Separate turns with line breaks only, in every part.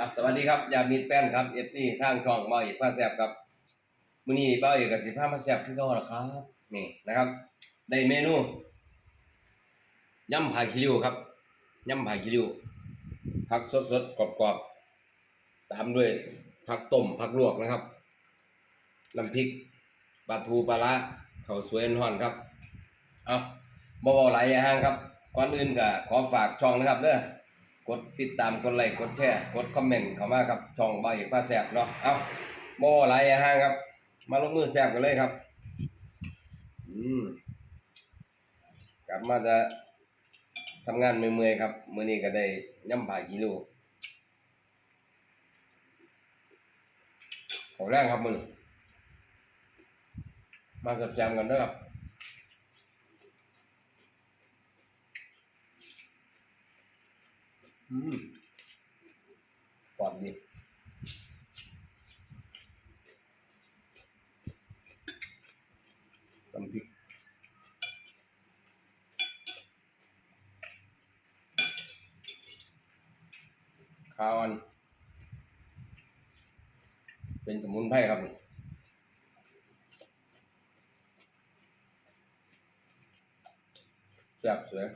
อะสวัสดีครับยามิดแฟนครับเอฟซีทางช่องเบาเอกผ้าแซบครับมื้อนี้เบาเอกกับสิผ้ามาแซบคือเก่าแล้วครับ นี่นะครับ ได้เมนูยำผักคิริวครับยำผักคิริวผักสดๆกรอบๆตามด้วยผักต้มผักลวกนะครับน้ำพริกปลาทูปลาร้าข้าวสวยร้อนครับ เอาบ่เว้าหลย่างครับก่อนอื่นก็ขอฝากช่องนะครับเด้อ กดติดตามกดไลค์กดแชร์กดคอมเมนต์เข้ามาครับช่องเบาเอกผ้าแซบเนาะเอาบ่เว้าหลางครับ มาลงมือแซบกันเลยครับ อืมกลับมาจะทำงานเมื่อยๆครับมื้อนี้ก็ได้ย่ำผ่ากิโลของแรกครับมึงมาสับแจมกันด้วยครับ อืม กรอบดีตำพริกข้าวอัน เป็นสมุนไพรครับ แซ่บสวย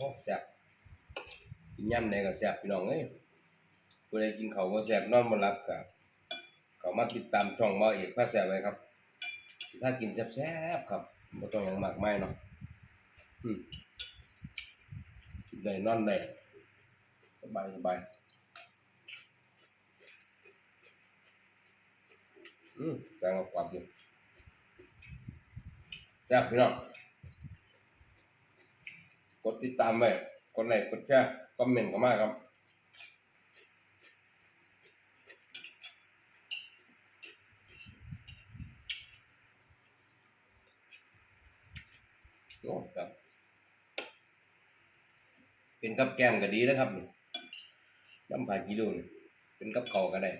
อ้แซ่บกินยำไหนก็แซ่บพี่น้องเอ้ยผู้ใดกินเขาวบ่แซ่บนอนบ่หลับก็เขามาติดตามช่องมาเอกพระแซ่บไว้ครับ ถ้ากินแซ่บๆครับบ่ต้องหยังมากมายเนาะอืมได้นอนได้สบายสบายอืมแกงกรอบอยู่แซ่บพี่น้อง กดติดตามไว้กดไลค์กดแชร์คอมเมนต์เข้ามาครับโอ้ครับ เป็นกับแก้มก็ดีนะครับน้ำผ่ากิโลเป็นกับเขาก็ได้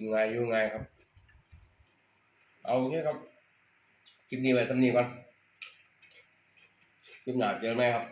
กินง่ายอยู่ง่ายครับ เอาแค่ครับ คลิปนี้ไว้ทำนีก่อนคลิปหน้าเจอไหมครับ